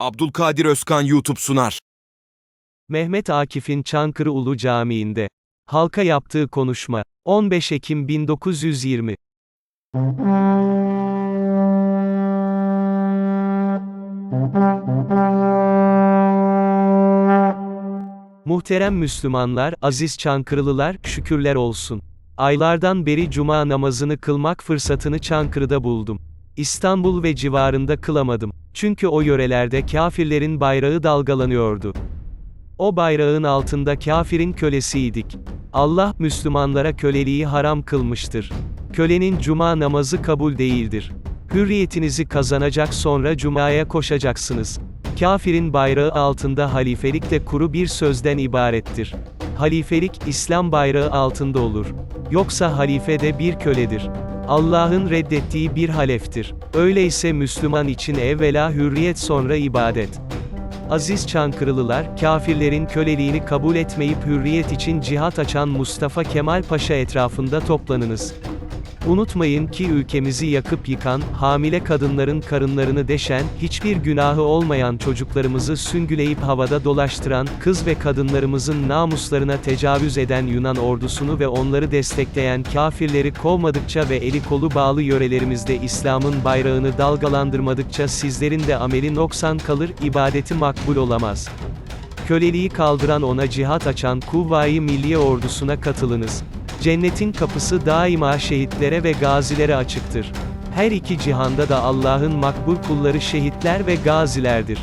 Abdülkadir Özkan YouTube sunar. Mehmet Akif'in Çankırı Ulu Camii'nde halka yaptığı konuşma 15 Ekim 1920 Muhterem Müslümanlar, aziz Çankırılılar, şükürler olsun. Aylardan beri cuma namazını kılmak fırsatını Çankırı'da buldum. İstanbul ve civarında kılamadım. Çünkü o yörelerde kafirlerin bayrağı dalgalanıyordu. O bayrağın altında kafirin kölesiydik. Allah Müslümanlara köleliği haram kılmıştır. Kölenin cuma namazı kabul değildir. Hürriyetinizi kazanacak sonra cumaya koşacaksınız. Kafirin bayrağı altında halifelik de kuru bir sözden ibarettir. Halifelik, İslam bayrağı altında olur. Yoksa halife de bir köledir. Allah'ın reddettiği bir haleftir. Öyleyse Müslüman için evvela hürriyet sonra ibadet. Aziz Çankırılılar, kafirlerin köleliğini kabul etmeyip hürriyet için cihat açan Mustafa Kemal Paşa etrafında toplanınız. Unutmayın ki ülkemizi yakıp yıkan, hamile kadınların karınlarını deşen, hiçbir günahı olmayan çocuklarımızı süngüleyip havada dolaştıran, kız ve kadınlarımızın namuslarına tecavüz eden Yunan ordusunu ve onları destekleyen kafirleri kovmadıkça ve eli kolu bağlı yörelerimizde İslam'ın bayrağını dalgalandırmadıkça sizlerin de ameli noksan kalır, ibadeti makbul olamaz. Köleliği kaldıran ona cihat açan Kuvvayi Milliye Ordusu'na katılınız. Cennetin kapısı daima şehitlere ve gazilere açıktır. Her iki cihanda da Allah'ın makbul kulları şehitler ve gazilerdir.